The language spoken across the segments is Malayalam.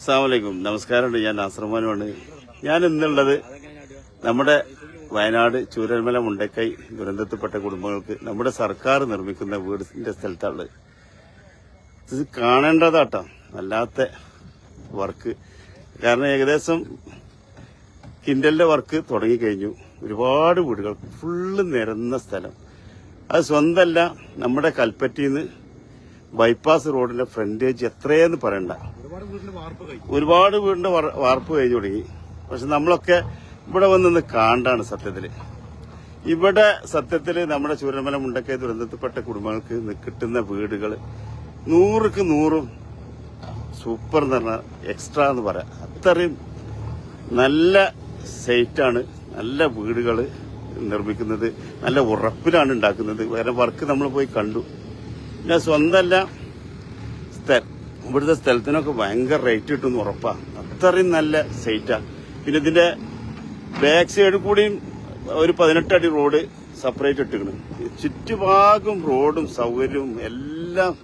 അസ്സാമലൈക്കും നമസ്കാരമുണ്ട്. ഞാൻ നാസർമാനുമാണ്. ഞാൻ ഇന്നുള്ളത് നമ്മുടെ വയനാട് ചൂരൽമല മുണ്ടക്കൈ ദുരന്തത്തിൽപ്പെട്ട കുടുംബങ്ങൾക്ക് നമ്മുടെ സർക്കാർ നിർമ്മിക്കുന്ന വീടിന്റെ സ്ഥലത്താണ്. ഇത് കാണേണ്ടതാട്ടോ. വല്ലാത്ത വർക്ക്. കാരണം ഏകദേശം കിൻഡലിന്റെ വർക്ക് തുടങ്ങിക്കഴിഞ്ഞു. ഒരുപാട് വീടുകൾ ഫുള്ള് നിരന്ന സ്ഥലം. അത് സ്വന്തമല്ല നമ്മുടെ കൽപ്പറ്റിന്ന് ബൈപ്പാസ് റോഡിന്റെ ഫ്രണ്ടേജ് എത്രയെന്ന് പറയണ്ട. ഒരുപാട് വീടിന്റെ വർ- വാർപ്പ് കഴിഞ്ഞു തുടങ്ങി. പക്ഷെ നമ്മളൊക്കെ ഇവിടെ വന്നൊന്ന് കാണ്ടാണ് സത്യത്തിൽ. ഇവിടെ സത്യത്തിൽ നമ്മുടെ ചൂരമല മുണ്ടക്കൈ ദുരന്തത്തിൽപ്പെട്ട കുടുംബങ്ങൾക്ക് കിട്ടുന്ന വീടുകൾ നൂറുക്ക് നൂറും സൂപ്പർ എന്ന് പറഞ്ഞാൽ എക്സ്ട്രാ എന്ന് പറയാം. അത്രയും നല്ല സൈറ്റാണ് നല്ല വീടുകൾ നിർമ്മിക്കുന്നത് നല്ല ഉറപ്പിലാണ് ഉണ്ടാക്കുന്നത്. വേറെ വർക്ക് നമ്മൾ പോയി കണ്ടു. പിന്നെ സ്വന്തമല്ല ഇവിടുത്തെ സ്ഥലത്തിനൊക്കെ ഭയങ്കര റേറ്റ് കിട്ടും ഉറപ്പാ. അത്രയും നല്ല സൈറ്റാ പിന്നെ ഇതിന്റെ ബാക്ക് സൈഡ് കൂടിയും ഒരു പതിനെട്ടടി റോഡ് സെപ്പറേറ്റ് ഇട്ടിക്കണം ചുറ്റുഭാഗം റോഡും സൗകര്യവും എല്ലാം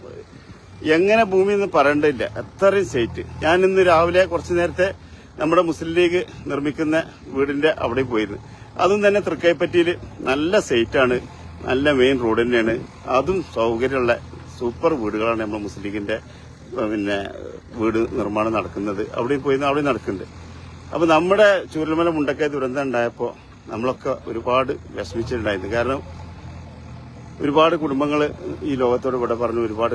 എങ്ങനെ ഭൂമി എന്ന് പറയേണ്ടതില്ല. അത്രയും സൈറ്റ് ഞാൻ ഇന്ന് രാവിലെ കുറച്ചു നേരത്തെ നമ്മുടെ മുസ്ലിം ലീഗ് നിർമ്മിക്കുന്ന വീടിന്റെ അവിടെ പോയിരുന്നു. അതും തന്നെ തൃക്കൈപ്പറ്റിയിൽ നല്ല സൈറ്റാണ് നല്ല മെയിൻ റോഡ് തന്നെയാണ്. അതും സൗകര്യമുള്ള സൂപ്പർ വീടുകളാണ് നമ്മുടെ മുസ്ലിം ലീഗിന്റെ പിന്നെ വീട് നിർമ്മാണം നടക്കുന്നത്. അവിടെയും പോയി അവിടെ നടക്കുന്നുണ്ട്. അപ്പോൾ നമ്മുടെ ചൂരൽമല മുണ്ടക്കയ ദുരന്തം ഉണ്ടായപ്പോ നമ്മളൊക്കെ ഒരുപാട് വിഷമിച്ചിട്ടുണ്ടായിരുന്നു. കാരണം ഒരുപാട് കുടുംബങ്ങൾ ഈ ലോകത്തോട് ഇവിടെ പറഞ്ഞു ഒരുപാട്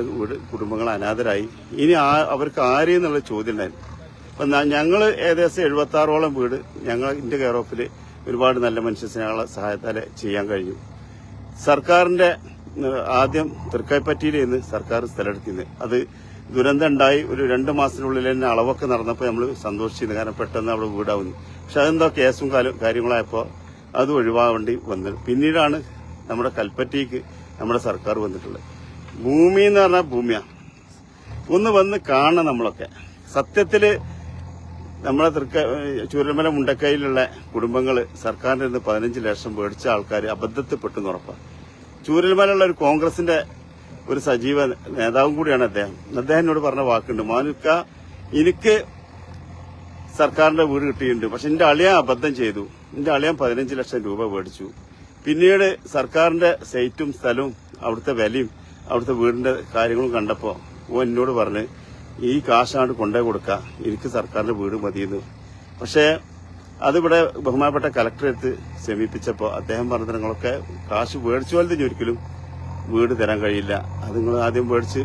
കുടുംബങ്ങൾ അനാഥരായി. ഇനി ആ അവർക്ക് ആരെയും എന്നുള്ള ചോദ്യം ഉണ്ടായിരുന്നു. അപ്പൊ ഞങ്ങൾ ഏകദേശം എഴുപത്തി ആറോളം വീട് ഞങ്ങൾ ഇന്ത്യ കെയർ ഓഫിൽ ഒരുപാട് നല്ല മനുഷ്യ സ്നേഹങ്ങളെ സഹായത്താലെ ചെയ്യാൻ കഴിഞ്ഞു. സർക്കാരിന്റെ ആദ്യം തൃക്കൈപ്പറ്റിയിൽ നിന്ന് സർക്കാർ സ്ഥലമെടുത്തിരുന്നത് അത് ദുരന്തം ഉണ്ടായി ഒരു രണ്ട് മാസത്തിനുള്ളിൽ തന്നെ അളവൊക്കെ നടന്നപ്പോൾ നമ്മൾ സന്തോഷിച്ചിരുന്നു. കാരണം പെട്ടെന്ന് അവിടെ വീടാവുന്നു. പക്ഷെ അതെന്തോ കേസും കാര്യങ്ങളായപ്പോൾ അത് ഒഴിവാവേണ്ടി വന്നത് പിന്നീടാണ് നമ്മുടെ കൽപ്പറ്റയ്ക്ക് നമ്മുടെ സർക്കാർ വന്നിട്ടുള്ളത്. ഭൂമി എന്ന് പറഞ്ഞാൽ ഭൂമിയാണ് ഒന്ന് വന്ന് കാണണം നമ്മളൊക്കെ. സത്യത്തിൽ നമ്മളെ തൃക്ക ചൂരമല മുണ്ടക്കൈയിലുള്ള കുടുംബങ്ങൾ സർക്കാരിന്റെ നിന്ന് പതിനഞ്ച് ലക്ഷം മേടിച്ച ആൾക്കാർ അബദ്ധത്തിൽപ്പെട്ടെന്ന് ഉറപ്പാണ് ചൂരൽമലയുള്ള ഒരു കോൺഗ്രസിന്റെ ഒരു സജീവ നേതാവും കൂടിയാണ് അദ്ദേഹം. അദ്ദേഹം എന്നോട് പറഞ്ഞ വാക്കുണ്ട് മാനുക്ക എനിക്ക് സർക്കാരിന്റെ വീട് കിട്ടിയിട്ടുണ്ട്. പക്ഷെ എന്റെ അളിയാൻ അബദ്ധം ചെയ്തു. എന്റെ അളിയൻ പതിനഞ്ച് ലക്ഷം രൂപ മേടിച്ചു. പിന്നീട് സർക്കാരിന്റെ സൈറ്റും സ്ഥലവും അവിടുത്തെ വിലയും അവിടുത്തെ വീടിന്റെ കാര്യങ്ങളും കണ്ടപ്പോ ഓ എന്നോട് പറഞ്ഞ് ഈ കാശാണ്ട് കൊണ്ടേ കൊടുക്ക. എനിക്ക് സർക്കാരിന്റെ വീട് മതിയെന്ന്. പക്ഷേ അതിവിടെ ബഹുമാനപ്പെട്ട കലക്ടറെടുത്ത് സമീപിച്ചപ്പോൾ അദ്ദേഹം പറഞ്ഞ കാശ് മേടിച്ചു പോലത്തെ ഒരിക്കലും വീട് തരാൻ കഴിയില്ല. അത് നിങ്ങൾ ആദ്യം മേടിച്ച്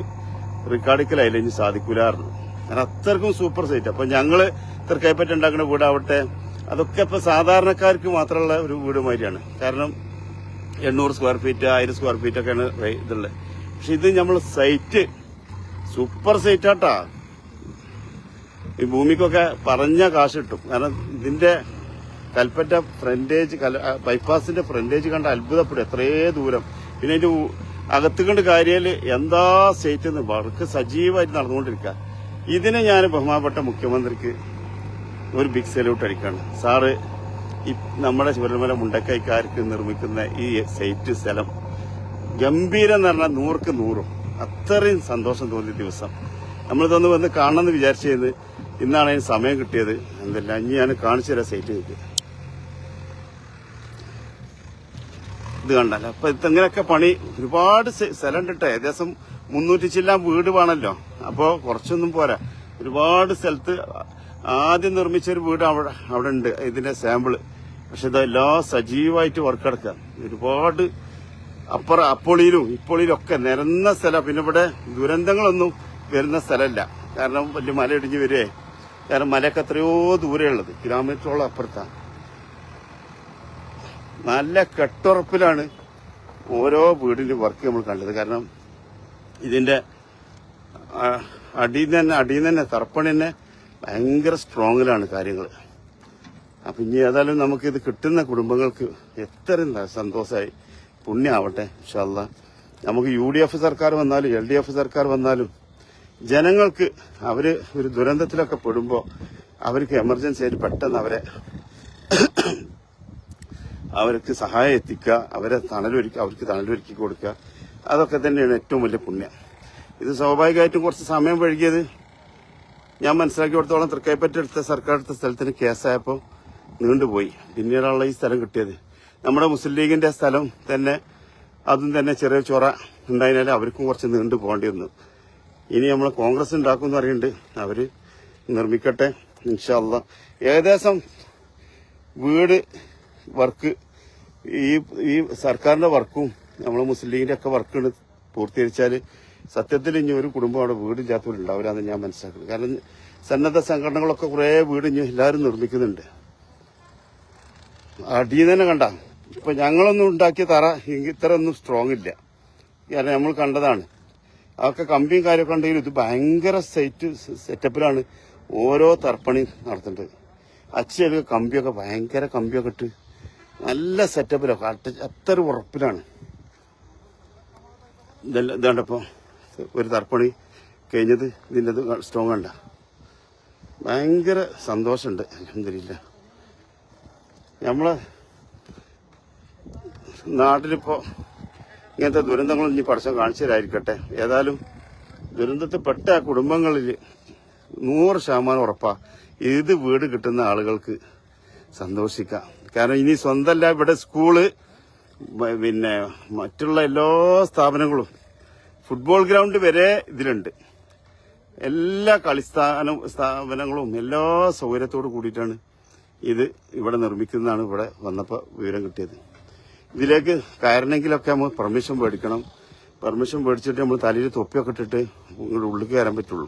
റിക്കാർഡിക്കലായില്ല ഇനി സാധിക്കൂലായിരുന്നു കാരണം അത്രക്കും സൂപ്പർ സൈറ്റ് അപ്പൊ ഇത്ര തൃക്കൈപ്പറ്റ ഉണ്ടാക്കുന്ന വീടാവട്ടെ അതൊക്കെ ഇപ്പൊ സാധാരണക്കാർക്ക് മാത്രമുള്ള ഒരു വീട് മാതിരിയാണ്. കാരണം എണ്ണൂറ് സ്ക്വയർ ഫീറ്റ് ആയിരം സ്ക്വയർ ഫീറ്റ് ഒക്കെയാണ് ഇതുള്ളത്. പക്ഷെ ഇത് നമ്മൾ സൈറ്റ് സൂപ്പർ സൈറ്റ് ആട്ടാ. ഈ ഭൂമിക്കൊക്കെ പറഞ്ഞ കാശ് കിട്ടും. കാരണം ഇതിന്റെ കൽപ്പറ്റ ഫ്രണ്ടേജ് ബൈപ്പാസിന്റെ ഫ്രണ്ടേജ് കണ്ട അത്ഭുതപ്പെടും. എത്രയേ ദൂരം. പിന്നെ അതിന്റെ അകത്തുകൊണ്ട് അകത്ത് കണ്ട് കാര്യാൽ എന്താ സ്റ്റേറ്റ് എന്ന് വർക്ക് സജീവമായിട്ട് നടന്നുകൊണ്ടിരിക്കുക ഇതിന് ഞാൻ ബഹുമാനപ്പെട്ട മുഖ്യമന്ത്രിക്ക് ഒരു ബിഗ് സല്യൂട്ട് അടിക്കാണ്. സാറ് ഈ നമ്മുടെ ശബരിമല മുണ്ടക്കൈക്കാർക്ക് നിർമ്മിക്കുന്ന ഈ സൈറ്റ് സ്ഥലം ഗംഭീരം എന്ന് പറഞ്ഞാൽ നൂറുക്ക് നൂറും. അത്രയും സന്തോഷം തോന്നിയ ദിവസം. നമ്മളിതൊന്ന് വന്ന് കാണണമെന്ന് വിചാരിച്ചത് ഇന്നാണ് അതിന് സമയം കിട്ടിയത്. എന്തല്ല ഇനി ഞാൻ കാണിച്ചു തരാം സൈറ്റ് നിങ്ങൾക്ക് ഇത് കണ്ടല്ലോ? അപ്പൊ ഇതെങ്ങനെയൊക്കെ പണി? ഒരുപാട് സ്ഥ- സ്ഥലം ഉണ്ടിട്ടെ ഏകദേശം മുന്നൂറ്റി ചില്ലാം വീട് വേണമല്ലോ അപ്പോ കുറച്ചൊന്നും പോരാ. ഒരുപാട് സ്ഥലത്ത് ആദ്യം നിർമ്മിച്ച ഒരു വീട് അവിടെ അവിടെ ഉണ്ട് ഇതിന്റെ സാമ്പിൾ പക്ഷെ ഇതെല്ലാം സജീവമായിട്ട് വർക്ക് എടുക്ക ഒരുപാട് അപ്പുറ അപ്പൊളിയിലും ഇപ്പൊളിയിലും ഒക്കെ നിരന്ന സ്ഥലം. പിന്നെ ഇവിടെ ദുരന്തങ്ങളൊന്നും വരുന്ന സ്ഥലമല്ല കാരണം വലിയ മല ഇടിഞ്ഞ് വരുവേ കാരണം മലയൊക്കെ എത്രയോ ദൂരെയുള്ളത് കിലോമീറ്ററോളം അപ്പുറത്താണ് നല്ല കെട്ടുറപ്പിലാണ് ഓരോ വീടിന്റെ വർക്ക് നമ്മൾ കണ്ടത്. കാരണം ഇതിന്റെ അടിയിൽ തന്നെ അടിയിൽ തന്നെ തറപ്പണി തന്നെ ഭയങ്കര സ്ട്രോങ്ങിലാണ് കാര്യങ്ങൾ. അപ്പൊ ഇനി ഏതായാലും ഇത് കിട്ടുന്ന കുടുംബങ്ങൾക്ക് എത്രയും സന്തോഷമായി പുണ്യാവട്ടെ ഇൻഷാല്ല നമുക്ക് യു ഡി എഫ് സർക്കാർ വന്നാലും എൽ ഡി എഫ് സർക്കാർ വന്നാലും ജനങ്ങൾക്ക് അവർ ഒരു ദുരന്തത്തിലൊക്കെ പെടുമ്പോൾ അവർക്ക് എമർജൻസി ആയിട്ട് പെട്ടെന്ന് അവരെ അവർക്ക് സഹായം എത്തിക്കുക അവരെ തണലൊരുക്കുക അവർക്ക് തണലൊരുക്കി കൊടുക്കുക. അതൊക്കെ തന്നെയാണ് ഏറ്റവും വലിയ പുണ്യം. ഇത് സ്വാഭാവികമായിട്ടും കുറച്ച് സമയം വഴുകിയത് ഞാൻ മനസ്സിലാക്കിയിടത്തോളം തൃക്കൈപ്പറ്റ എടുത്ത സർക്കാർ എടുത്ത സ്ഥലത്തിന് കേസായപ്പോൾ നീണ്ടുപോയി. പിന്നീടുള്ള ഈ സ്ഥലം കിട്ടിയത്. നമ്മുടെ മുസ്ലിം ലീഗിന്റെ സ്ഥലം തന്നെ അതും തന്നെ ചെറിയ ചൊറ ഉണ്ടായതിനാൽ അവർക്കും കുറച്ച് നീണ്ടു പോകേണ്ടി വന്നു. ഇനി നമ്മൾ കോൺഗ്രസ് ഉണ്ടാക്കും എന്ന് പറയുന്നുണ്ട്. അവർ നിർമ്മിക്കട്ടെ ഇൻഷാല്ല ഏകദേശം വീട് വർക്ക് ഈ ഈ സർക്കാരിന്റെ വർക്കും നമ്മളെ മുസ്ലിം ലീഗിന്റെ ഒക്കെ വർക്കാണ് പൂർത്തീകരിച്ചാൽ സത്യത്തിൽ ഇനി ഒരു കുടുംബം അവിടെ വീടില്ലാത്തവരുണ്ടാവില്ലാന്ന് ഞാൻ മനസ്സിലാക്കുന്നത്. കാരണം സന്നദ്ധ സംഘടനകളൊക്കെ കുറേ വീട് ഇനി എല്ലാവരും നിർമ്മിക്കുന്നുണ്ട്. അടിയിൽ തന്നെ കണ്ട. ഇപ്പൊ ഞങ്ങളൊന്നും ഉണ്ടാക്കിയ തറ ഇത്ര ഒന്നും സ്ട്രോങ് ഇല്ല. കാരണം നമ്മൾ കണ്ടതാണ്. അതൊക്കെ കമ്പിയും കാര്യമൊക്കെ ഉണ്ടെങ്കിലും ഇത് ഭയങ്കര സെറ്റ് സെറ്റപ്പിലാണ് ഓരോ തർപ്പണി നടത്തേണ്ടത് അച്ഛനൊക്കെ കമ്പിയൊക്കെ ഭയങ്കര കമ്പിയൊക്കെ ഇട്ട് നല്ല സെറ്റപ്പിലൊക്കെ അത്ര ഉറപ്പിലാണ്. ഇതെല്ലാം ഇതാണ്ടപ്പോ ഒരു തർപ്പണി കഴിഞ്ഞത് ഇതിന്റെ സ്ട്രോങ് കണ്ട ഭയങ്കര സന്തോഷമുണ്ട് അലഹമില്ല നമ്മളെ നാട്ടിലിപ്പോ ഇങ്ങനത്തെ ദുരന്തങ്ങൾ ഇനി പടച്ചം കാണിച്ചതായിരിക്കട്ടെ ഏതായാലും ദുരന്തത്തിൽപ്പെട്ട കുടുംബങ്ങളിൽ നൂറ് ശതമാനം ഉറപ്പാണ് ഏത് വീട് കിട്ടുന്ന ആളുകൾക്ക് സന്തോഷിക്കാം. കാരണം ഇനി സ്വന്തമല്ല ഇവിടെ സ്കൂൾ പിന്നെ മറ്റുള്ള എല്ലാ സ്ഥാപനങ്ങളും ഫുട്ബോൾ ഗ്രൗണ്ട് വരെ ഇതിലുണ്ട്. എല്ലാ കളിസ്ഥാന സ്ഥാപനങ്ങളും എല്ലാ സൗകര്യത്തോട് കൂടിയിട്ടാണ് ഇത് ഇവിടെ നിർമ്മിക്കുന്നതാണ് ഇവിടെ വന്നപ്പോൾ വിവരം കിട്ടിയത്. ഇതിലേക്ക് കയറണമെങ്കിലൊക്കെ നമ്മൾ പെർമിഷൻ മേടിക്കണം. പെർമിഷൻ മേടിച്ചിട്ട് നമ്മൾ തലയിൽ തൊപ്പിയൊക്കെ ഇട്ടിട്ട് ഇങ്ങോട്ട് ഉള്ളിൽ കയറാൻ പറ്റുള്ളൂ.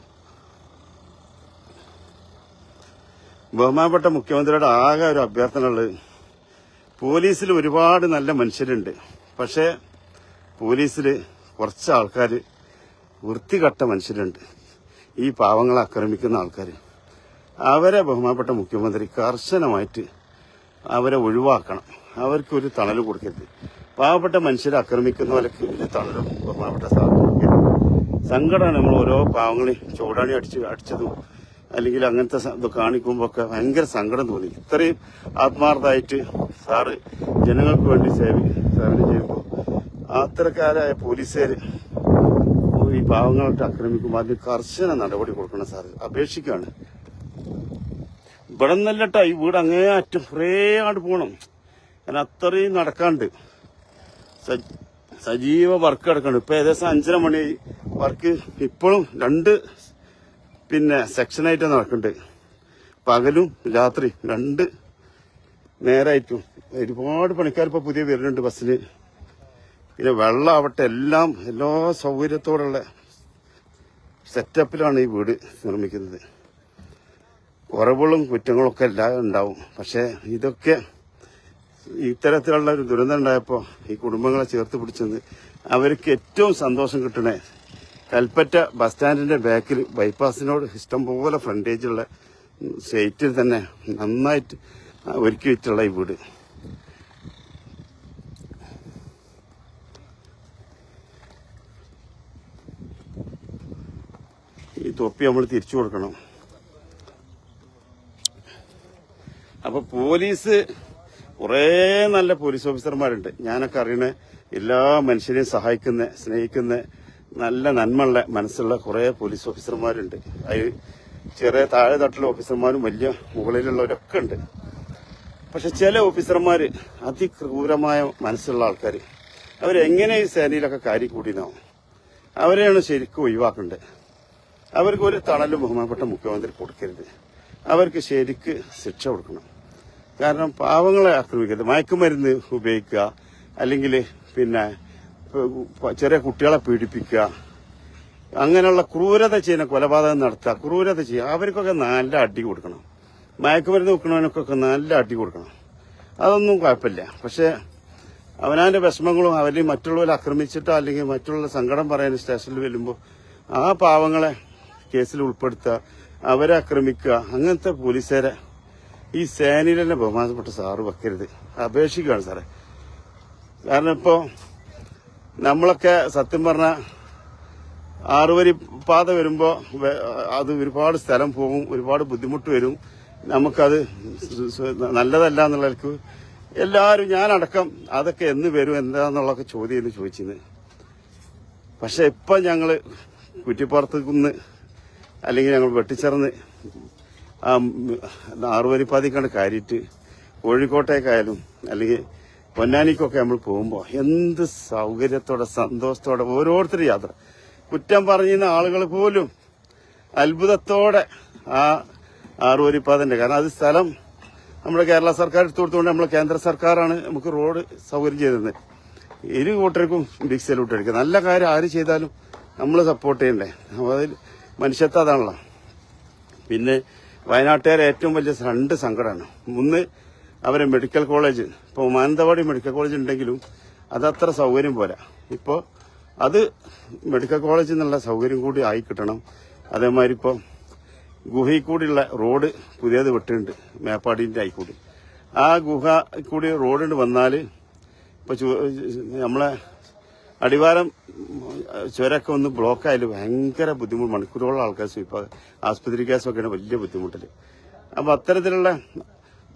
ബഹുമാനപ്പെട്ട മുഖ്യമന്ത്രിയുടെ ആകെ ഒരു അഭ്യർത്ഥന ഉള്ളത് പോലീസിൽ ഒരുപാട് നല്ല മനുഷ്യരുണ്ട്. പക്ഷേ പോലീസിൽ കുറച്ച് ആൾക്കാർ വൃത്തികെട്ട മനുഷ്യരുണ്ട്. ഈ പാവങ്ങളെ ആക്രമിക്കുന്ന ആൾക്കാർ അവരെ ബഹുമാനപ്പെട്ട മുഖ്യമന്ത്രി കർശനമായിട്ട് അവരെ ഒഴിവാക്കണം. അവർക്കൊരു തണൽ കൊടുക്കരുത്. പാവപ്പെട്ട മനുഷ്യരെ ആക്രമിക്കുന്നവരൊക്കെ ഒരു തണലും ബഹുമാനപ്പെട്ട സാധനം സംഘടന നമ്മൾ ഓരോ പാവങ്ങളെ ചൂടാണി അടിച്ച് അടിച്ചതും അല്ലെങ്കിൽ അങ്ങനത്തെ ഇത് കാണിക്കുമ്പോൾ ഒക്കെ ഭയങ്കര സങ്കടം തോന്നി. ഇത്രയും ആത്മാർത്ഥമായിട്ട് സാറ് ജനങ്ങൾക്ക് വേണ്ടി സേവിക്കും സേവനം ചെയ്യുമ്പോൾ അത്തരക്കാരായ പോലീസുകാർ ഈ പാവങ്ങളായിട്ട് ആക്രമിക്കുമ്പോൾ അതിന് കർശന നടപടി കൊടുക്കണം സാറ്. അപേക്ഷിക്കാണ്. ഇവിടെ നിന്നല്ലട്ടാ ഈ വീട് അങ്ങേ അറ്റം കുറേ ആണ്ട് പോകണം കാരണം അത്രയും നടക്കാണ്ട്. സജീവ വർക്ക് കിടക്കണം ഇപ്പൊ ഏകദേശം അഞ്ചര മണി വർക്ക് ഇപ്പോഴും രണ്ട് പിന്നെ സെക്ഷനായിട്ട് നടക്കുന്നുണ്ട് പകലും രാത്രി രണ്ട് നേരായിട്ടും ഒരുപാട് പണിക്കാർ ഇപ്പൊ പുതിയ വരുന്നുണ്ട് ബസ്സിന് പിന്നെ വെള്ളം ആവട്ടെ എല്ലാം എല്ലാ സൗകര്യത്തോടുള്ള സെറ്റപ്പിലാണ് ഈ വീട് നിർമ്മിക്കുന്നത്. കുറവുകളും കുറ്റങ്ങളും ഒക്കെ എല്ലാം ഉണ്ടാവും. പക്ഷെ ഇതൊക്കെ ഇത്തരത്തിലുള്ള ഒരു ദുരന്തം ഉണ്ടായപ്പോൾ ഈ കുടുംബങ്ങളെ ചേർത്ത് പിടിച്ചത് അവർക്ക് ഏറ്റവും സന്തോഷം കിട്ടണേ കൽപ്പറ്റ ബസ് സ്റ്റാൻഡിന്റെ ബാക്കിൽ ബൈപ്പാസിനോട് ഇഷ്ടം പോലെ ഫ്രണ്ടേജുള്ള സ്റ്റേറ്റിൽ തന്നെ നന്നായിട്ട് ഒരുക്കി വെച്ചുള്ള ഈ വീട്. ഈ തൊപ്പി നമ്മൾ തിരിച്ചു കൊടുക്കണം. അപ്പൊ പോലീസ് കുറേ നല്ല പോലീസ് ഓഫീസർമാരുണ്ട്. ഞാനൊക്കെ അറിയണ എല്ലാ മനുഷ്യരെയും സഹായിക്കുന്ന സ്നേഹിക്കുന്ന നല്ല നന്മയുള്ള മനസ്സുള്ള കുറേ പോലീസ് ഓഫീസർമാരുണ്ട്. അതിൽ ചെറിയ താഴെ തട്ടിലെ ഓഫീസർമാരും വലിയ മുകളിലുള്ളവരൊക്കെ ഉണ്ട്. പക്ഷെ ചില ഓഫീസർമാർ അതിക്രൂരമായ മനസ്സുള്ള ആൾക്കാർ അവരെങ്ങനെ ഈ സേനയിലൊക്കെ കാര്യം കൂടിനാവും അവരെയാണ് ശരിക്കും ഒഴിവാക്കേണ്ടത്. അവർക്ക് ഒരു തണലും ബഹുമാനപ്പെട്ട മുഖ്യമന്ത്രി കൊടുക്കരുത്. അവർക്ക് ശരിക്ക് ശിക്ഷ കൊടുക്കണം. കാരണം പാവങ്ങളെ ആക്രമിക്കരുത്. മയക്കുമരുന്ന് ഉപയോഗിക്കുക അല്ലെങ്കിൽ പിന്നെ ചെറിയ കുട്ടികളെ പീഡിപ്പിക്കുക അങ്ങനെയുള്ള ക്രൂരത ചെയ്യുന്ന കൊലപാതകം നടത്തുക ക്രൂരത ചെയ്യുക. അവർക്കൊക്കെ നല്ല അടി കൊടുക്കണം. മയക്കുമരുന്ന് വെക്കണവനൊക്കെ നല്ല അടി കൊടുക്കണം. അതൊന്നും കുഴപ്പമില്ല. പക്ഷേ അവനാന്റെ വിഷമങ്ങളും അവരെയും മറ്റുള്ളവരെ ആക്രമിച്ചിട്ടോ അല്ലെങ്കിൽ മറ്റുള്ള സങ്കടം പറയാൻ സ്റ്റേഷനിൽ വരുമ്പോൾ ആ പാവങ്ങളെ കേസിൽ ഉൾപ്പെടുത്തുക അവരെ ആക്രമിക്കുക അങ്ങനത്തെ പോലീസുകാരെ ഈ സേനയിൽ തന്നെ ബഹുമാനപ്പെട്ട സാറ് വെക്കരുത്. അപേക്ഷിക്കുകയാണ് സാറേ. കാരണം ഇപ്പോൾ നമ്മളൊക്കെ സത്യം പറഞ്ഞ ആറുവരി പാത വരുമ്പോൾ അത് ഒരുപാട് സ്ഥലം പോകും ഒരുപാട് ബുദ്ധിമുട്ട് വരും. നമുക്കത് നല്ലതല്ല എന്നുള്ളവർക്ക് എല്ലാവരും ഞാനടക്കം അതൊക്കെ എന്ന് വരും എന്താന്നുള്ളതൊക്കെ ചോദ്യം ചോദിച്ചിരുന്നു. പക്ഷെ ഇപ്പം ഞങ്ങൾ കുറ്റിപ്പുറത്ത് നിന്ന് അല്ലെങ്കിൽ ഞങ്ങൾ വെട്ടിച്ചേർന്ന് ആ ആറുവരിപ്പാതിക്കാണ്ട് കാര്യിട്ട് കോഴിക്കോട്ടേക്കായാലും അല്ലെങ്കിൽ പൊന്നാനിക്കൊക്കെ നമ്മൾ പോകുമ്പോൾ എന്ത് സൗകര്യത്തോടെ സന്തോഷത്തോടെ ഓരോരുത്തരും യാത്ര. കുറ്റം പറഞ്ഞിരുന്ന ആളുകൾ പോലും അത്ഭുതത്തോടെ ആ ആറുവരിപ്പാതന്റെ കാരണം അത് സ്ഥലം നമ്മുടെ കേരള സർക്കാർ എടുത്തു കൊടുത്തുകൊണ്ട് നമ്മളെ കേന്ദ്ര സർക്കാരാണ് നമുക്ക് റോഡ് സൗകര്യം ചെയ്തത്. ഇരു കൂട്ടർക്കും ബിഗ് അടിക്കുക നല്ല കാര്യം ആര് ചെയ്താലും നമ്മൾ സപ്പോർട്ട് ചെയ്യണ്ടേ. അപ്പോൾ അതിൽ മനുഷ്യത്വം അതാണല്ലോ പിന്നെ വയനാട്ടുകാരെ ഏറ്റവും വലിയ രണ്ട് സങ്കടമാണ്. ഒന്ന് അവരെ മെഡിക്കൽ കോളേജ് ഇപ്പോൾ മാനന്തവാടി മെഡിക്കൽ കോളേജ് ഉണ്ടെങ്കിലും അതത്ര സൗകര്യം പോരാ. ഇപ്പോൾ അത് മെഡിക്കൽ കോളേജിൽ നിന്നുള്ള സൗകര്യം കൂടി ആയി കിട്ടണം. അതേമാതിരി ഇപ്പോൾ ഗുഹയിൽ കൂടിയുള്ള റോഡ് പുതിയത് വിട്ടിട്ടുണ്ട് മേപ്പാടിന്റെ ആയിക്കൂടി ആ ഗുഹ കൂടി റോഡിന് വന്നാൽ ഇപ്പോൾ നമ്മളെ അടിവാരം ചുരമൊക്കെ ഒന്ന് ബ്ലോക്ക് ആയാലും ഭയങ്കര ബുദ്ധിമുട്ട്. മണിക്കൂറോളം ആൾക്കാർ ഇപ്പോൾ ആസ്പത്രി കേസൊക്കെയാണ് വലിയ ബുദ്ധിമുട്ടിൽ അപ്പോൾ അത്തരത്തിലുള്ള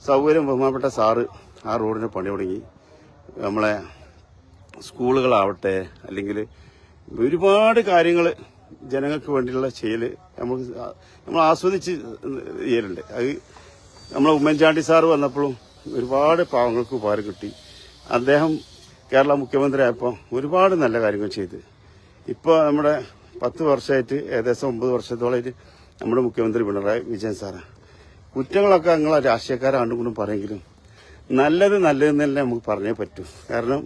സൗകര്യം ബഹുമാനപ്പെട്ട സാറ് ആ റോഡിന് പണി തുടങ്ങി. നമ്മളെ സ്കൂളുകളാവട്ടെ അല്ലെങ്കിൽ ഒരുപാട് കാര്യങ്ങൾ ജനങ്ങൾക്ക് വേണ്ടിയുള്ള ചെയ്യൽ നമ്മൾ നമ്മൾ ആസ്വദിച്ച് ചെയ്യലുണ്ട്. അത് നമ്മളെ ഉമ്മൻചാണ്ടി സാറ് വന്നപ്പോഴും ഒരുപാട് പാവങ്ങൾക്ക് ഉപകാരം കിട്ടി. അദ്ദേഹം കേരള മുഖ്യമന്ത്രിയായപ്പോൾ ഒരുപാട് നല്ല കാര്യങ്ങൾ ചെയ്ത്. ഇപ്പോൾ നമ്മുടെ പത്ത് വർഷമായിട്ട് ഏകദേശം ഒമ്പത് വർഷത്തോളമായിട്ട് നമ്മുടെ മുഖ്യമന്ത്രി പിണറായി വിജയൻ സാറാണ് കുറ്റങ്ങളൊക്കെ നിങ്ങൾ രാഷ്ട്രീയക്കാരാണ്ടുകൊണ്ടും പറയെങ്കിലും നല്ലത് നല്ലതെന്ന് തന്നെ നമുക്ക് പറഞ്ഞേ പറ്റൂ. കാരണം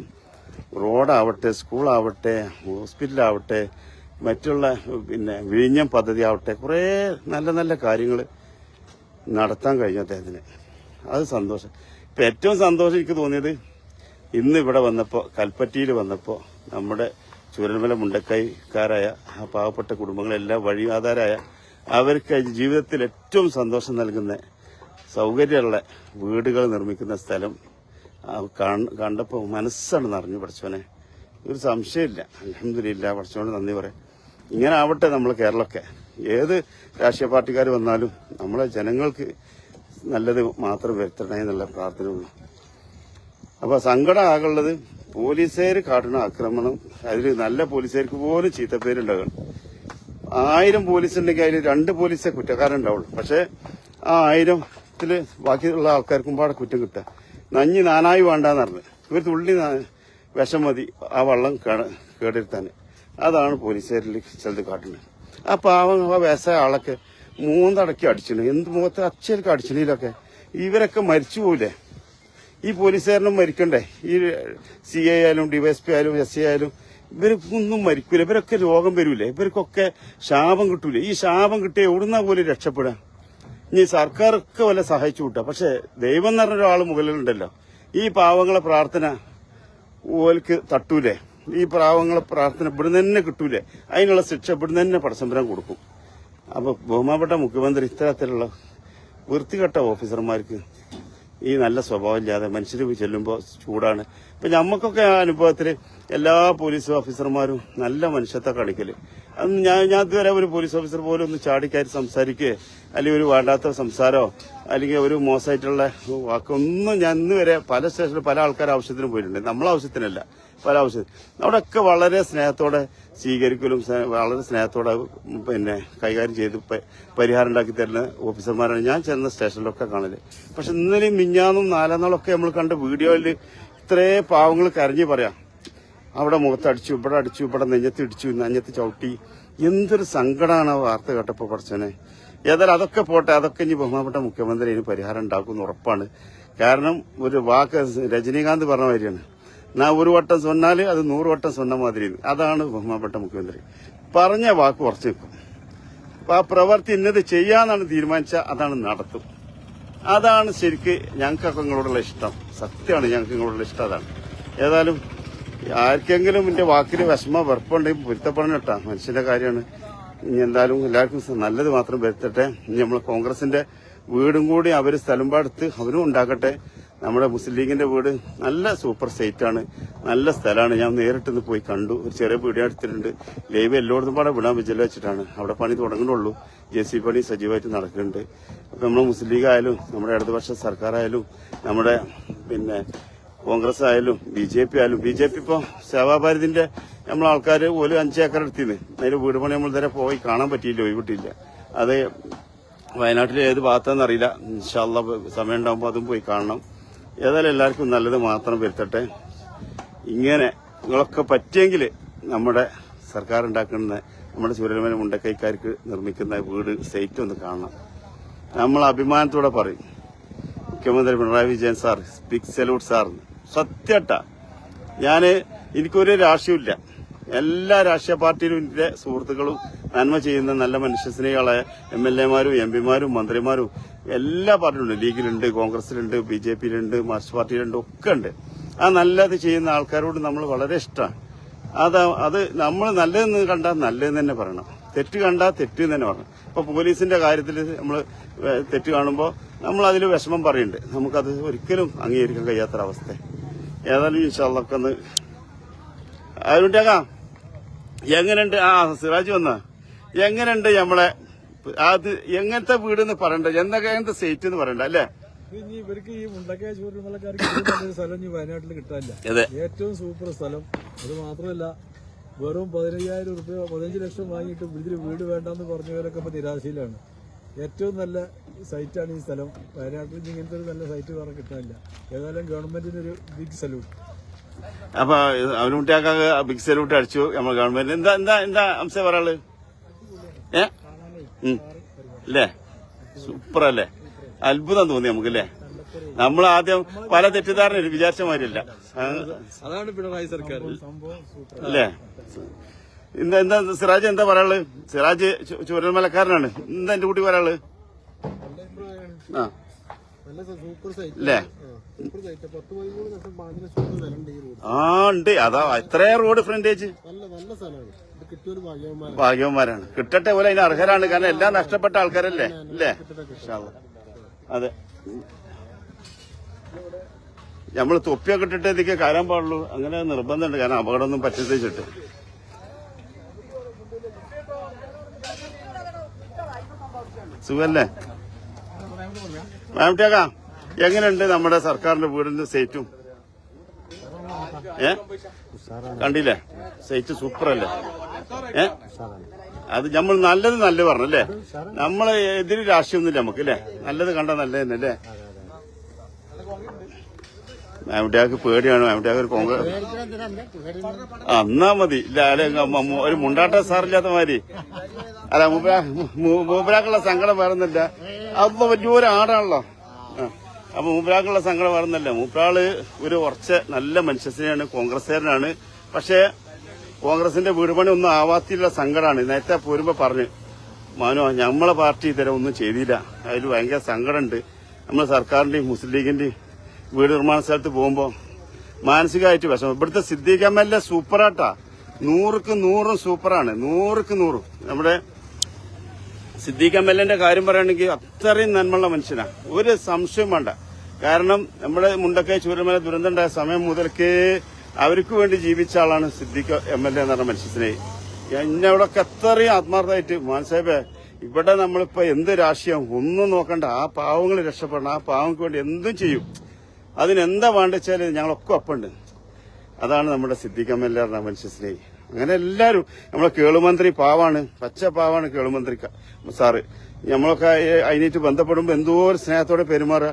റോഡാവട്ടെ സ്കൂളാവട്ടെ ഹോസ്പിറ്റലാവട്ടെ മറ്റുള്ള പിന്നെ വിഴിഞ്ഞം പദ്ധതി ആവട്ടെ കുറേ നല്ല നല്ല കാര്യങ്ങൾ നടത്താൻ കഴിഞ്ഞു അദ്ദേഹത്തിന്. അത് സന്തോഷം. ഇപ്പം ഏറ്റവും സന്തോഷം എനിക്ക് തോന്നിയത് ഇന്ന് ഇവിടെ വന്നപ്പോൾ കൽപ്പറ്റിയിൽ വന്നപ്പോൾ നമ്മുടെ ചൂരന്മല മുണ്ടക്കൈക്കാരായ ആ പാവപ്പെട്ട കുടുംബങ്ങളെല്ലാം വഴി ആധാരായ അവർക്ക് ജീവിതത്തിൽ ഏറ്റവും സന്തോഷം നൽകുന്ന സൗകര്യമുള്ള വീടുകൾ നിർമ്മിക്കുന്ന സ്ഥലം കണ്ടപ്പോൾ മനസ്സാണ് നിറഞ്ഞു പഠിച്ചവനെ ഒരു സംശയമില്ല. അലഹമില്ല പഠിച്ചവന് നന്ദി പറയാം. ഇങ്ങനെ ആവട്ടെ നമ്മൾ കേരളമൊക്കെ. ഏത് രാഷ്ട്രീയ പാർട്ടിക്കാർ വന്നാലും നമ്മളെ ജനങ്ങൾക്ക് നല്ലത് മാത്രം വരുത്തണേ എന്നുള്ള പ്രാർത്ഥനയുള്ളൂ. അപ്പൊ സങ്കടം ആകുള്ളത് പോലീസുകാർ കാട്ടുന്ന ആക്രമണം അതിൽ നല്ല പോലീസുകാർക്ക് പോലും ചീത്തപ്പേരുണ്ടാകണം ആയിരം പോലീസ് ഉണ്ടെങ്കിൽ അതിൽ രണ്ട് പോലീസേ കുറ്റക്കാരുണ്ടാവുള്ളൂ പക്ഷെ ആ ആയിരത്തിൽ ബാക്കിയുള്ള ആൾക്കാർക്കും പാടെ കുറ്റം കിട്ടുക. നഞ്ഞി നാനായി വേണ്ടാന്ന് പറഞ്ഞു. ഇവർ തുള്ളി വിഷം മതി ആ വള്ളം കേടിരുത്താൻ അതാണ് പോലീസുകാരിൽ ചിലത് കാട്ടുന്നത്. ആ പാവം ആ വയസ്സായ ആളൊക്കെ മൂന്നടക്കി അടിച്ചിട്ടുണ്ട്. എന്ത് മുഖത്ത് അച്ഛനൊക്കെ അടിച്ചിട്ടുണ്ടെങ്കിലൊക്കെ ഇവരൊക്കെ മരിച്ചു പോയില്ലേ ഈ പോലീസുകാരനും മരിക്കണ്ടേ? ഈ സി ഐ ആയാലും ഡിവൈഎസ്പി ആയാലും എസ് ഐ ആയാലും ഇവർക്കൊന്നും മരിക്കൂല. ഇവരൊക്കെ രോഗം വരൂലേ? ഇവർക്കൊക്കെ ശാപം കിട്ടൂലേ? ഈ ശാപം കിട്ടിയ എവിടുന്നാ പോലും രക്ഷപ്പെടാൻ? ഇനി സർക്കാരൊക്കെ വല്ല സഹായിച്ചു കൂട്ടാ. പക്ഷെ ദൈവം എന്ന് പറഞ്ഞ ഒരാൾ മുകളിലുണ്ടല്ലോ. ഈ പാവങ്ങളെ പ്രാർത്ഥന ഓൽക്ക് തട്ടൂലേ? ഈ പാവങ്ങളെ പ്രാർത്ഥന ഇവിടുന്ന് തന്നെ കിട്ടൂലേ? അതിനുള്ള ശിക്ഷ ഇവിടുന്ന് തന്നെ പടസംബരം കൊടുക്കും. അപ്പൊ ബഹുമാനപ്പെട്ട മുഖ്യമന്ത്രി ഇത്തരത്തിലുള്ള വൃത്തികെട്ട ഓഫീസർമാർക്ക് ഈ നല്ല സ്വഭാവം ഇല്ലാതെ മനുഷ്യർ ചെല്ലുമ്പോൾ ചൂടാണ്. ഇപ്പം നമുക്കൊക്കെ ആ അനുഭവത്തിൽ എല്ലാ പോലീസ് ഓഫീസർമാരും നല്ല മനുഷ്യത്തെ കാണിക്കൽ അത് ഞാൻ ഞാൻ ഇതുവരെ ഒരു പോലീസ് ഓഫീസർ പോലും ഒന്ന് ചാടിക്കയറി സംസാരിക്കുകയോ അല്ലെങ്കിൽ ഒരു വേണ്ടാത്ത സംസാരമോ അല്ലെങ്കിൽ ഒരു മോശമായിട്ടുള്ള വാക്കൊന്നും ഞാൻ ഇന്ന് വരെ പല സ്റ്റേഷനിൽ പല ആൾക്കാർ ആവശ്യത്തിന് പോയിട്ടുണ്ട്. നമ്മളെ ആവശ്യത്തിനല്ല പല ആവശ്യത്തിന് അവിടെയൊക്കെ വളരെ സ്നേഹത്തോടെ സ്വീകരിക്കലും വളരെ സ്നേഹത്തോടെ പിന്നെ കൈകാര്യം ചെയ്ത് പരിഹാരം ഉണ്ടാക്കി തരുന്ന ഓഫീസർമാരാണ്. ഞാൻ ചെന്ന സ്റ്റേഷനിലൊക്കെ കാണൽ. പക്ഷെ ഇന്നലെയും മിഞ്ഞാന്നും നാലാന്നാളൊക്കെ നമ്മൾ കണ്ട വീഡിയോയിൽ ഇത്രേ പാവങ്ങൾ കരഞ്ഞു പറയാം. അവിടെ മുഖത്തടിച്ചു ഇവിടെ അടിച്ചു ഇവിടെ നെഞ്ഞത്ത് ഇടിച്ചു നെഞ്ഞത്ത് ചവിട്ടി. എന്തൊരു സങ്കടമാണ് ആ വാർത്ത കേട്ടപ്പോൾ പഠിച്ചനെ ഏതായാലും അതൊക്കെ പോട്ടെ അതൊക്കെ ഇനി ബഹുമാനപ്പെട്ട മുഖ്യമന്ത്രി ഇതിന് പരിഹാരം ഉണ്ടാക്കുമെന്ന് ഉറപ്പാണ്. കാരണം ഒരു വാക്ക് രജനീകാന്ത് പറഞ്ഞ മാതിരിയാണ്. നാ ഒരു വട്ടം സ്വന്നാൽ അത് നൂറ് വട്ടം സ്വന്ന മാതിരി. അതാണ് ബഹുമാനപ്പെട്ട മുഖ്യമന്ത്രി. പറഞ്ഞ വാക്ക് കുറച്ച് നിൽക്കും. അപ്പൊ ആ പ്രവൃത്തി ഇന്നത് ചെയ്യാന്നാണ് തീരുമാനിച്ച അതാണ് നടത്തും. അതാണ് ശരിക്ക് ഞങ്ങൾക്കൊക്കെ നിങ്ങളോടുള്ള ഇഷ്ടം. സത്യമാണ് ഞങ്ങൾക്ക് നിങ്ങളോടുള്ള ഇഷ്ടം അതാണ്. ഏതായാലും ആർക്കെങ്കിലും എന്റെ വാക്കിന് വിഷമ വെറുപ്പുണ്ടെങ്കിൽ പൊരുത്തപ്പെടണം കേട്ടാ. മനുഷ്യന്റെ കാര്യമാണ്. ഇനി എന്തായാലും എല്ലാവർക്കും നല്ലത് മാത്രം വരുത്തട്ടെ. ഇനി നമ്മൾ കോൺഗ്രസിന്റെ വീടും കൂടി അവർ സ്ഥലം പാടുത്ത് അവരും ഉണ്ടാക്കട്ടെ. നമ്മുടെ മുസ്ലിം ലീഗിന്റെ വീട് നല്ല സൂപ്പർ സൈറ്റ് ആണ്. നല്ല സ്ഥലമാണ്. ഞാൻ നേരിട്ടൊന്ന് പോയി കണ്ടു. ഒരു ചെറിയ വീഡിയോ എടുത്തിട്ടുണ്ട്. ലൈവ് എല്ലായിടത്തും പാടെ വിടാൻ വിജയം വെച്ചിട്ടാണ്. അവിടെ പണി തുടങ്ങുന്നുള്ളൂ. ജെ സി പണി സജീവമായിട്ട് നടക്കുന്നുണ്ട്. അപ്പൊ നമ്മുടെ മുസ്ലിം ലീഗ് ആയാലും നമ്മുടെ ഇടതുപക്ഷ സർക്കാരായാലും നമ്മുടെ പിന്നെ കോൺഗ്രസ് ആയാലും ബി ജെ പി ആയാലും ബി ജെ പി ഇപ്പോൾ സേവാഭാരതിന്റെ നമ്മളെ ആൾക്കാർ ഒരു അഞ്ച് ഏക്കർ എടുത്തിന്ന്. അതിൽ വീട് പണി നമ്മൾ ഇതുവരെ പോയി കാണാൻ പറ്റിയില്ല ഒഴിവിട്ടില്ല. അത് വയനാട്ടിലെ ഏത് ഭാഗത്താണെന്ന് അറിയില്ല. ഇൻഷാല്ല സമയം ഉണ്ടാകുമ്പോൾ അതും പോയി കാണണം. ഏതായാലും എല്ലാവർക്കും നല്ലത് മാത്രം വരുത്തട്ടെ. ഇങ്ങനെ നിങ്ങളൊക്കെ പറ്റിയെങ്കിൽ നമ്മുടെ സർക്കാർ ഉണ്ടാക്കുന്ന നമ്മുടെ ചൂരൽമല മുണ്ടക്കൈക്കാർക്ക് നിർമ്മിക്കുന്ന വീട് സൈറ്റ് ഒന്ന് കാണണം. നമ്മൾ അഭിമാനത്തോടെ പറയും മുഖ്യമന്ത്രി Pinarayi Vijayan sir big salute sir സത്യട്ട. ഞാൻ എനിക്കൊരു രാഷ്ട്രീയമില്ല എല്ലാ രാഷ്ട്രീയ പാർട്ടിയിലും സുഹൃത്തുക്കളും നന്മ ചെയ്യുന്ന നല്ല മനുഷ്യസ്നേഹികളായ എം എൽ എമാരും എം പിമാരും മന്ത്രിമാരും എല്ലാ പാർട്ടിയിലും ലീഗിലുണ്ട് കോൺഗ്രസിലുണ്ട് ബി ജെ പിയിലുണ്ട് മാർക്സിസ്റ്റ് പാർട്ടിയിലുണ്ട് ഒക്കെ ഉണ്ട്. ആ നല്ലത് ചെയ്യുന്ന ആൾക്കാരോട് നമ്മൾ വളരെ ഇഷ്ടമാണ്. അത് അത് നമ്മൾ നല്ലതെന്ന് കണ്ടാൽ നല്ലതെന്ന് തന്നെ പറയണം. തെറ്റ് കണ്ടാൽ തെറ്റ് തന്നെ പറയണം. ഇപ്പൊ പോലീസിന്റെ കാര്യത്തിൽ നമ്മൾ തെറ്റ് കാണുമ്പോൾ നമ്മൾ അതിൽ വിഷമം പറയുന്നുണ്ട്. നമുക്കത് ഒരിക്കലും അംഗീകരിക്കാൻ കഴിയാത്തൊരവസ്ഥ ഏതായാലും ഇൻഷാല്ലൊക്കെ ഒന്ന് അതുകൊണ്ടേക്കാം എങ്ങനെയുണ്ട്? ആ സിറാജ് വന്ന? എങ്ങനെയുണ്ട് നമ്മളെ? അത് എങ്ങനത്തെ വീട് എന്ന് പറയണ്ട. എന്തൊക്കെ എങ്ങനത്തെ സൈറ്റ് എന്ന് പറയണ്ട അല്ലേ? ഇനി ഇവർക്ക് ഈ മുണ്ടക്കയ നല്ലൊരു സ്ഥലം ഈ വയനാട്ടിൽ കിട്ടാനില്ല. ഏറ്റവും സൂപ്പർ സ്ഥലം. അത് മാത്രമല്ല വെറും പതിനയ്യായിരം റുപ്യ പതിനഞ്ച് ലക്ഷം വാങ്ങിയിട്ട് ഇതിൽ വീട് വേണ്ടെന്ന് പറഞ്ഞവരൊക്കെ ഇപ്പൊ നിരാശയിലാണ്. ഏറ്റവും നല്ല സൈറ്റാണ് ഈ സ്ഥലം. വയനാട്ടിൽ ഇങ്ങനത്തെ ഒരു നല്ല സൈറ്റ് വേറെ കിട്ടാനില്ല. ഏതായാലും ഗവൺമെന്റിന് ഒരു ബിഗ് സല്യൂട്ട് അപ്പൊ അവനുകുട്ടിയാക്കാക്ക് ബിഗ് വിട്ട് അടിച്ചു നമ്മൾ ഗവൺമെന്റ് എന്താ എന്താ എന്താ അംശം പറയാൾ? ഏ. അല്ലേ സൂപ്പർ അല്ലേ അത്ഭുതം തോന്നി നമുക്ക് അല്ലേ നമ്മൾ ആദ്യം പല തെറ്റിദ്ധാരണ വിചാരിച്ച മാതിരില്ല അതാണ് പിണറായി സർക്കാർ. അല്ലേ എന്താ എന്താ സിറാജ് എന്താ പറയാൾ? സിറാജ് ചുരൽമലക്കാരനാണ് എന്താ എന്റെ കുട്ടി പറയാൾ? ആ. അല്ലേ ആ ഉണ്ട്. അതാ എത്രയാ റോഡ് ഫ്രണ്ടേജ് ഭാഗ്യവന്മാരാണ്. കിട്ടട്ടെ പോലെ അതിന് അർഹരാണ്. കാരണം എല്ലാം നഷ്ടപ്പെട്ട ആൾക്കാരല്ലേ? അല്ലേ അതെ. നമ്മൾ തൊപ്പിയൊക്കെ ഇട്ടിട്ട് ഇതിക്ക് കയറാൻ പാടുള്ളൂ. അങ്ങനെ നിർബന്ധമുണ്ട്. കാരണം അപകടമൊന്നും പറ്റത്തിച്ചിട്ട് സുഖല്ലേ? മാമിട്ടേക്കാ എങ്ങനെയുണ്ട് നമ്മുടെ സർക്കാരിന്റെ വീടിന്റെ സൈറ്റും? ഏ? കണ്ടില്ലേ? സൈറ്റ് സൂപ്പർ അല്ലേ ഏ? അത് നമ്മൾ നല്ലത് നല്ലത് പറഞ്ഞല്ലേ? നമ്മളെ എതിര് രാഷ്ട്രീയമൊന്നുമില്ല നമുക്ക് അല്ലേ? നല്ലത് കണ്ട നല്ലത് തന്നെ അല്ലേ മാമിട്ടാക്ക് പേടിയാണ്. മാമിട്ടാക്ക് ഒരു കോൺഗ്രസ് അന്നാ മതി. ഇല്ല ഒരു മുണ്ടാട്ട സാറില്ലാത്ത മാതിരി. അല്ല മൂപ്പരാക്കുള്ള സങ്കടം വേറൊന്നുമില്ല. അപ്പൊ വലിയൊരു ആടാണല്ലോ. അപ്പൊ മൂപ്പരാക്കുള്ള സങ്കടം വേറൊന്നല്ല മൂപ്പരാൾ ഒരു കുറച്ച് നല്ല മനുഷ്യനാണ് കോൺഗ്രസ്സുകാരനാണ്. പക്ഷേ കോൺഗ്രസിന്റെ വീടുപണി ഒന്നും ആവാത്തിയുള്ള സങ്കടമാണ് നേരത്തെ പോരുമ്പോ പറഞ്ഞു മാനോ നമ്മളെ പാർട്ടി ഇതുവരെ ഒന്നും ചെയ്തില്ല. അതിൽ ഭയങ്കര സങ്കടമുണ്ട്. നമ്മളെ സർക്കാരിന്റെയും മുസ്ലിം ലീഗിന്റെയും വീട് നിർമ്മാണ സ്ഥലത്ത് പോകുമ്പോൾ മാനസികമായിട്ട് വിഷമം. ഇവിടുത്തെ സിദ്ദീഖ് എം എൽ എ സൂപ്പറാട്ടാ. നൂറുക്ക് നൂറും സൂപ്പറാണ്. നൂറുക്ക് നൂറും. നമ്മുടെ സിദ്ദീഖ് എം എൽ എന്റെ കാര്യം പറയുകയാണെങ്കിൽ അത്രയും നന്മയുള്ള മനുഷ്യനാണ് ഒരു സംശയം വേണ്ട. കാരണം നമ്മുടെ മുണ്ടക്കൈ ചൂരമല ദുരന്തം ഉണ്ടായ സമയം മുതൽക്കേ അവർക്ക് വേണ്ടി ജീവിച്ച ആളാണ് സിദ്ദീഖ് എം എൽ എ എന്ന് പറഞ്ഞ മനുഷ്യനെ എന്നവിടൊക്കെ അത്രയും ആത്മാർത്ഥമായിട്ട് മാൻസാഹിബേ ഇവിടെ നമ്മളിപ്പോ എന്ത് രാഷ്ട്രീയം ഒന്നും നോക്കണ്ട. ആ പാവങ്ങൾ രക്ഷപ്പെടണം. ആ പാവങ്ങൾക്ക് വേണ്ടി എന്തും ചെയ്യും. അതിനെന്താ വേണ്ടച്ചാൽ ഞങ്ങളൊക്കെ ഒപ്പുണ്ട് അതാണ് നമ്മുടെ സിദ്ദിഖ് എം എൽ എ പറഞ്ഞ മനുഷ്യ സ്നേഹി അങ്ങനെ എല്ലാരും നമ്മളെ കേളുമന്ത്രി പാവാണ് പച്ച പാവാണ് കേളുമന്ത്രി സാറ്. നമ്മളൊക്കെ അതിനായിട്ട് ബന്ധപ്പെടുമ്പോൾ എന്തോ ഒരു സ്നേഹത്തോടെ പെരുമാറുക.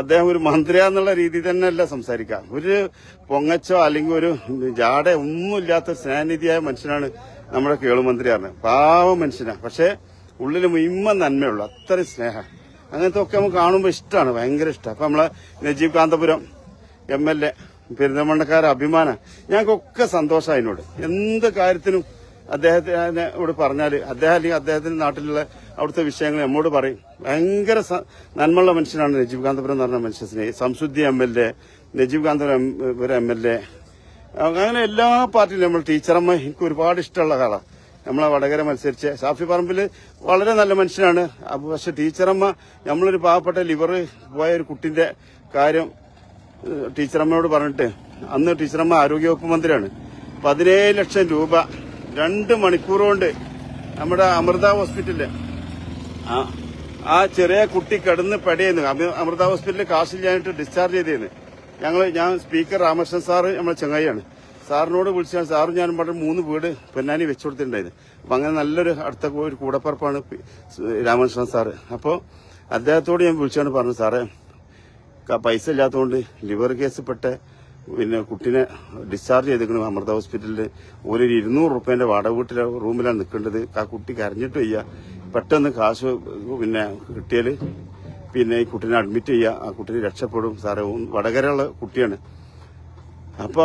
അദ്ദേഹം ഒരു മന്ത്രിയാന്നുള്ള രീതി തന്നെ അല്ല സംസാരിക്കുക. ഒരു പൊങ്ങച്ചോ അല്ലെങ്കിൽ ഒരു ജാട ഒന്നുമില്ലാത്ത സ്നേഹനിധിയായ മനുഷ്യനാണ് നമ്മുടെ കേളുമന്ത്രി പറഞ്ഞത്. പാവം മനുഷ്യനാ. പക്ഷെ ഉള്ളിൽ മുഴുവൻ നന്മയുള്ളൂ. അത്രയും സ്നേഹം. അങ്ങനത്തെ ഒക്കെ നമുക്ക് കാണുമ്പോൾ ഇഷ്ടമാണ് ഭയങ്കര ഇഷ്ടം. അപ്പം നമ്മളെ Najeeb Kanthapuram M L A പെരിന്തമണ്ണക്കാരെ അഭിമാനം ഞങ്ങൾക്കൊക്കെ സന്തോഷം അതിനോട്. എന്ത് കാര്യത്തിനും അദ്ദേഹത്തിനോട് പറഞ്ഞാൽ അദ്ദേഹം അല്ലെങ്കിൽ അദ്ദേഹത്തിന്റെ നാട്ടിലുള്ള അവിടുത്തെ വിഷയങ്ങൾ നമ്മോട് പറയും. ഭയങ്കര നന്മയുള്ള മനുഷ്യനാണ് നജീബ് കാന്തപുരം എന്ന് പറഞ്ഞ മനുഷ്യനെ സംശുദ്ധി M L A Najeeb Kanthapuram M L A. അങ്ങനെ എല്ലാ പാർട്ടിയിലും നമ്മൾ ടീച്ചറമ്മ എനിക്ക് ഒരുപാട് ഇഷ്ടമുള്ള ആളാണ് നമ്മളെ വടകര മത്സരിച്ച്. ഷാഫി പറമ്പിൽ വളരെ നല്ല മനുഷ്യനാണ്. അപ്പൊ പക്ഷെ ടീച്ചറമ്മ നമ്മളൊരു പാവപ്പെട്ട ലിവർ പോയ ഒരു കുട്ടിന്റെ കാര്യം ടീച്ചറമ്മയോട് പറഞ്ഞിട്ട് അന്ന് ടീച്ചറമ്മ ആരോഗ്യവകുപ്പ് മന്ത്രിയാണ്. പതിനേഴ് ലക്ഷം രൂപ രണ്ട് മണിക്കൂർ കൊണ്ട് നമ്മുടെ അമൃത ഹോസ്പിറ്റലിൽ ആ ചെറിയ കുട്ടി കിടന്ന് പടിയെന്ന് അമൃത ഹോസ്പിറ്റലിൽ കാശില്ലായിട്ട് ഡിസ്ചാർജ് ചെയ്തേന്ന്. ഞങ്ങൾ ഞാൻ സ്പീക്കർ രാമകൃഷ്ണൻ സാറ് നമ്മളെ ചങ്ങായിയാണ്. സാറിനോട് വിളിച്ചാൽ സാറും ഞാനും പറഞ്ഞ മൂന്ന് വീട് പൊന്നാനി വെച്ചു കൊടുത്തിട്ടുണ്ടായിരുന്നു അപ്പം അങ്ങനെ നല്ലൊരു അടുത്ത ഒരു കൂടപ്പറപ്പാണ് രാമകൃഷ്ണൻ സാറ്. അപ്പോൾ അദ്ദേഹത്തോട് ഞാൻ വിളിച്ചാണ് പറഞ്ഞത് സാറേ പൈസ ഇല്ലാത്തതുകൊണ്ട് ലിവർ കേസ് പെട്ട പിന്നെ കുട്ടീനെ ഡിസ്ചാർജ് ചെയ്തിരിക്കണം അമൃത ഹോസ്പിറ്റലിൽ ഒരു ഇരുന്നൂറ് റുപ്യേന്റെ വാടക വീട്ടിലെ റൂമിലാണ് നിൽക്കേണ്ടത് ആ കുട്ടി കരഞ്ഞിട്ട് വയ്യ. പെട്ടെന്ന് കാശ് പിന്നെ കിട്ടിയാൽ പിന്നെ ഈ കുട്ടീനെ അഡ്മിറ്റ് ചെയ്യുക ആ കുട്ടീനെ രക്ഷപ്പെടും. സാറേ വടകരയുള്ള കുട്ടിയാണ്. അപ്പൊ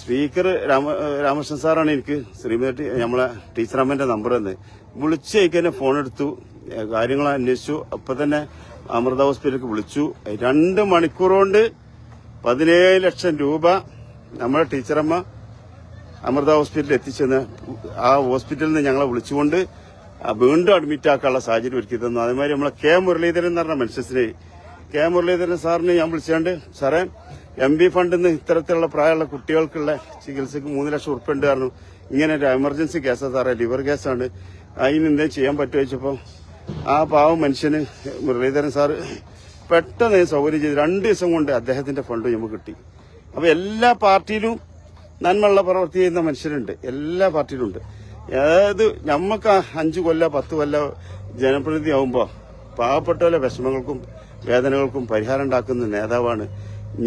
സ്പീക്കർ രാമ രാമകൃഷ്ണൻ സാറാണ് എനിക്ക് ശ്രീമതി നമ്മളെ ടീച്ചറമ്മന്റെ നമ്പർ തന്നെ വിളിച്ചേക്ക് തന്നെ ഫോൺ എടുത്തു കാര്യങ്ങൾ അന്വേഷിച്ചു. അപ്പൊ തന്നെ അമൃത ഹോസ്പിറ്റലിലേക്ക് വിളിച്ചു. രണ്ട് മണിക്കൂർ കൊണ്ട് പതിനേഴ് ലക്ഷം രൂപ നമ്മുടെ ടീച്ചറമ്മ അമൃത ഹോസ്പിറ്റലിൽ എത്തിച്ചെന്ന് ആ ഹോസ്പിറ്റലിൽ നിന്ന് ഞങ്ങളെ വിളിച്ചുകൊണ്ട് വീണ്ടും അഡ്മിറ്റ് ആക്കാനുള്ള സാഹചര്യം ഒരുക്കി തന്നു. അതേമാതിരി നമ്മളെ കെ മുരളീധരൻ എന്ന് പറഞ്ഞ മനുഷ്യസിനെ കെ മുരളീധരൻ സാറിനെ ഞാൻ വിളിച്ചാണ്ട് സാറേ എം ബി ഫണ്ടിൽ നിന്ന് ഇത്തരത്തിലുള്ള പ്രായമുള്ള കുട്ടികൾക്കുള്ള ചികിത്സയ്ക്ക് മൂന്ന് ലക്ഷം ഉറുപ്പ ഉണ്ട് കാരണം ഇങ്ങനെ ഒരു എമർജൻസി കേസാണ് സാറേ ലിവർ കേസാണ് അതിന് എന്തേ ചെയ്യാൻ പറ്റുമോ ചോദിച്ചപ്പോൾ ആ പാവം മനുഷ്യന് മുരളീധരൻ സാറ് പെട്ടെന്ന് സൗകര്യം ചെയ്ത് രണ്ട് ദിവസം കൊണ്ട് അദ്ദേഹത്തിന്റെ ഫണ്ട് നമുക്ക് കിട്ടി. അപ്പൊ എല്ലാ പാർട്ടിയിലും നന്മയുള്ള പ്രവർത്തി ചെയ്യുന്ന മനുഷ്യരുണ്ട്. എല്ലാ പാർട്ടിയിലും ഉണ്ട്. ഏത് നമുക്ക് അഞ്ചു കൊല്ല പത്ത് കൊല്ല ജനപ്രതിനിധി ആവുമ്പോൾ പാവപ്പെട്ടവരെ വിഷമങ്ങൾക്കും വേദനകൾക്കും പരിഹാരം ഉണ്ടാക്കുന്ന നേതാവാണ്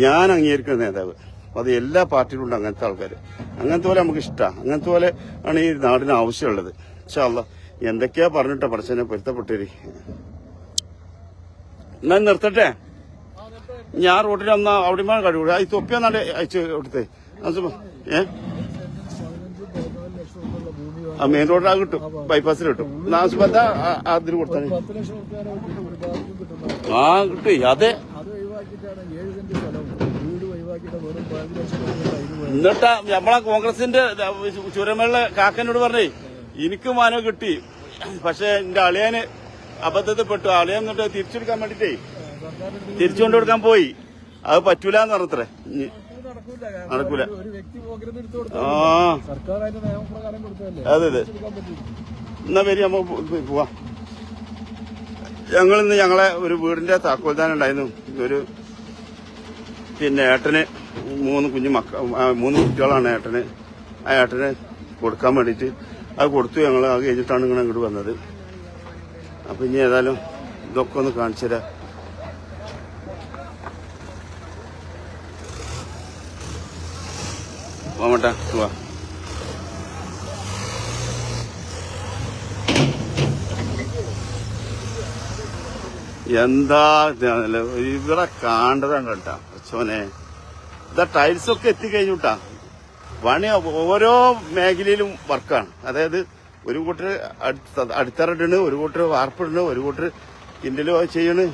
ഞാൻ അംഗീകരിക്കുന്ന നേതാവ്. അത് എല്ലാ പാർട്ടിയിലും ഉണ്ട് അങ്ങനത്തെ ആൾക്കാർ. അങ്ങനത്തെ പോലെ നമുക്ക് ഇഷ്ടമാണ് അങ്ങനത്തെ പോലെ ആണ് ഈ നാടിന് ആവശ്യമുള്ളത്. ഇൻഷാല്ല എന്തൊക്കെയാ പറഞ്ഞിട്ടാ പഠിച്ചതിനെ പൊരുത്തപ്പെട്ടിരി? ഞാൻ നിർത്തട്ടെ? ഞാൻ റോട്ടിൽ വന്ന അവിടെ കഴിവ് ഈ തൊപ്പി നാട് അയച്ചു അസുഖം ഏ? ആ മെയിൻ റോഡിൽ കിട്ടും. ബൈപ്പാസിൽ കിട്ടും. നാസുബത്ത അതിന് കൊടുത്താൽ ആ കിട്ടും. അതെ അത് ഒഴിവാക്കിയിട്ടാണ് ഏഴ് സെന്റ് സ്ഥലം വീട് ഒഴിവാക്കിയിട്ട് വെറും പതിനഞ്ച് ലക്ഷം രൂപ അതിന് വേണം എന്നിട്ടാ നമ്മളെ കോൺഗ്രസിന്റെ ചുരമേളിലെ കാക്കനോട് പറഞ്ഞേ എനിക്ക് മാനോ കിട്ടി. പക്ഷെ എന്റെ അളിയന് അബദ്ധത്തിൽപ്പെട്ടു. അളിയൻ എന്നിട്ട് തിരിച്ചെടുക്കാൻ വേണ്ടിട്ടേ തിരിച്ചുകൊണ്ട് കൊടുക്കാൻ പോയി. അത് പറ്റൂല എന്ന് പറഞ്ഞത്രേ നടക്കൂല. ആ. അതെ അതെ. എന്നാ വരി നമ്മ പോവാ. ഞങ്ങൾ ഇന്ന് ഞങ്ങളെ ഒരു വീടിന്റെ താക്കോൽദാനം ഉണ്ടായിരുന്നു. ഒരു പിന്നെ ഏട്ടന് മൂന്ന് കുഞ്ഞു മക്ക മൂന്ന് കുട്ടികളാണ് ഏട്ടന്. ആ ഏട്ടന് കൊടുക്കാൻ വേണ്ടിയിട്ട് അത് കൊടുത്തു ഞങ്ങൾ ആ കഴിഞ്ഞിട്ടാണ് ഇങ്ങനെ ഇങ്ങോട്ട് വന്നത്. അപ്പൊ ഇനി ഏതായാലും ഇതൊക്കെ ഒന്ന് കാണിച്ചു തരാം. പോവാ എന്താ ഇവിടെ കാണ്ടതാണ് കേട്ടാ അച്ഛനെ ഇതാ ടൈൽസ് ഒക്കെ എത്തിക്കഴിഞ്ഞുട്ടാ. പണി ഓരോ മേഖലയിലും വർക്കാണ്. അതായത് ഒരു കൂട്ടർ അടിത്തറയിടണ് ഒരു കൂട്ടർ വാർപ്പിടണ് ഒരു കൂട്ടർ കിൻഡൽ ചെയ്യണ്.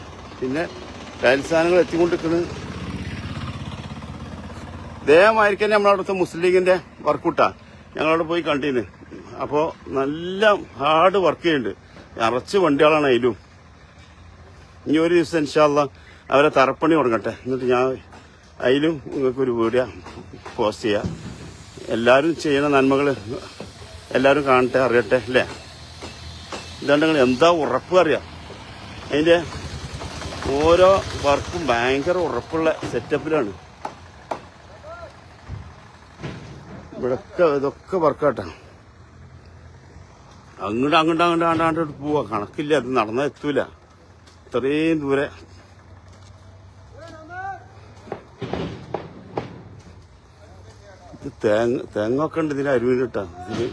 പിന്നെ ടൈൽസ് സാധനങ്ങൾ എത്തിക്കൊണ്ടിരിക്കണ്. ഇതേമാതിരിക്കാൻ നമ്മളവിടുത്തെ മുസ്ലിം ലീഗിന്റെ വർക്കൂട്ടാ. ഞങ്ങളവിടെ പോയി കണ്ടീന്. അപ്പോ നല്ല ഹാർഡ് വർക്ക് ചെയ്യുന്നുണ്ട് നിറച്ച് വണ്ടികളാണ് അതിലും ഇനി ഒരു ദിവസം ഇൻഷാല്ല അവരെ തറപ്പണി തുടങ്ങട്ടെ. എന്നിട്ട് ഞാൻ അതിലും നിങ്ങൾക്ക് ഒരു വീഡിയോ പോസ്റ്റ് ചെയ്യാം. എല്ലാവരും ചെയ്യുന്ന നന്മകൾ എല്ലാവരും കാണട്ടെ അറിയട്ടെ അല്ലേ? ഇതാണ്ട് എന്താ ഉറപ്പ് അറിയാം? അതിന്റെ ഓരോ വർക്കും ഭയങ്കര ഉറപ്പുള്ള സെറ്റപ്പിലാണ് ഇവിടൊക്കെ ഇതൊക്കെ വർക്കാട്ടാ. അങ്ങോട്ട് അങ്ങോട്ട് അങ്ങോട്ട് അങ്ങോട്ട് പോവാ. കണക്കില്ല അത് നടന്നാൽ എത്തൂല. ഇത്രയും ദൂരെ തേങ്ങ തേങ്ങ ഒക്കെ ഉണ്ട് ഇതിൽ അരുവിനിട്ടാ ഇതിൽ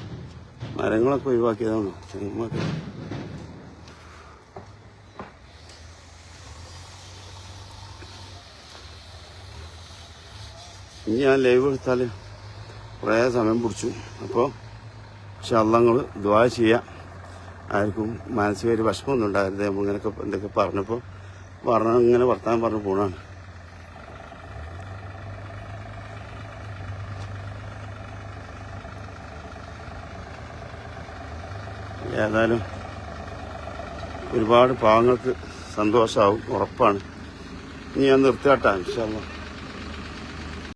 മരങ്ങളൊക്കെ ഒഴിവാക്കിയതാണ്? തെങ്ങൊക്കെ ഇനി ഞാൻ ലൈവ് എടുത്താൽ കുറേ സമയം പിടിച്ചു. അപ്പോൾ അള്ളങ്ങൾ ദ്വാ ചെയ്യാം. ആർക്കും മാനസിക ഒരു വിഷമമൊന്നും ഉണ്ടായിരുന്നു നമ്മൾ ഇങ്ങനെയൊക്കെ എന്തൊക്കെ പറഞ്ഞപ്പോൾ പറഞ്ഞ ഇങ്ങനെ വർത്താനം പറഞ്ഞു പോണാണ് ഏതായാലും ഒരുപാട് പാവങ്ങൾക്ക് സന്തോഷമാവും ഉറപ്പാണ്. ഇനി ഞാൻ നിർത്തിയാട്ടാ ഇൻഷാല്ലാ